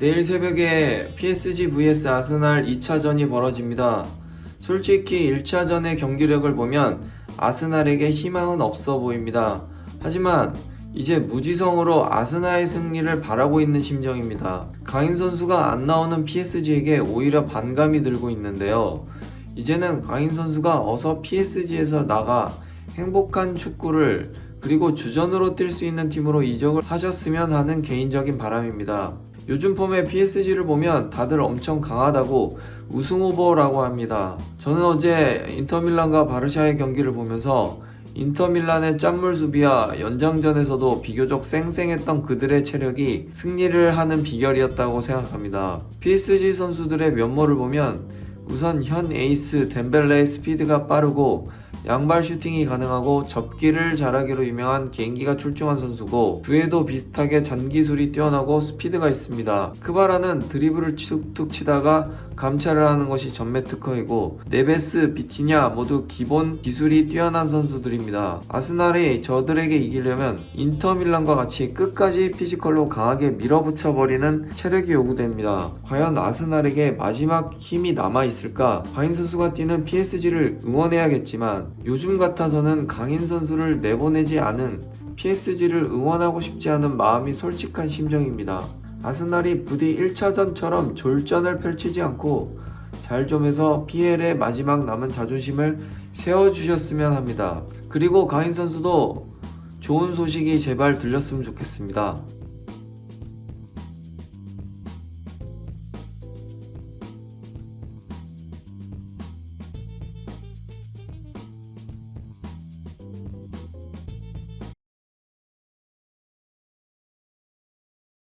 내일 새벽에 PSG vs 아스날 2차전이 벌어집니다. 솔직히 1차전의 경기력을 보면 아스날에게 희망은 없어 보입니다. 하지만 이제 무지성으로 아스날의 승리를 바라고 있는 심정입니다. 강인 선수가 안 나오는 PSG에게 오히려 반감이 들고 있는데요. 이제는 강인 선수가 어서 PSG에서 나가 행복한 축구를 그리고 주전으로 뛸 수 있는 팀으로 이적을 하셨으면 하는 개인적인 바람입니다. 요즘 폼의 PSG를 보면 다들 엄청 강하다고 우승 후보라고 합니다. 저는 어제 인터밀란과 바르샤의 경기를 보면서 인터밀란의 짠물 수비와 연장전에서도 비교적 쌩쌩했던 그들의 체력이 승리를 하는 비결이었다고 생각합니다. PSG 선수들의 면모를 보면 우선 현 에이스 덴벨레의 스피드가 빠르고 양발 슈팅이 가능하고 접기를 잘하기로 유명한 개인기가 출중한 선수고 그에도 비슷하게 잔기술이 뛰어나고 스피드가 있습니다. 크바라는 드리블을 툭툭 치다가 감찰을 하는 것이 전매 특허이고 네베스, 비티냐 모두 기본 기술이 뛰어난 선수들입니다. 아스날이 저들에게 이기려면 인터밀란과 같이 끝까지 피지컬로 강하게 밀어붙여 버리는 체력이 요구됩니다. 과연 아스날에게 마지막 힘이 남아 있을까? 강인 선수가 뛰는 PSG를 응원해야겠지만 요즘 같아서는 강인 선수를 내보내지 않은 PSG를 응원하고 싶지 않은 마음이 솔직한 심정입니다. 아스날이 부디 1차전처럼 졸전을 펼치지 않고 잘 좀 해서 PL의 마지막 남은 자존심을 세워주셨으면 합니다. 그리고 강인 선수도 좋은 소식이 제발 들렸으면 좋겠습니다.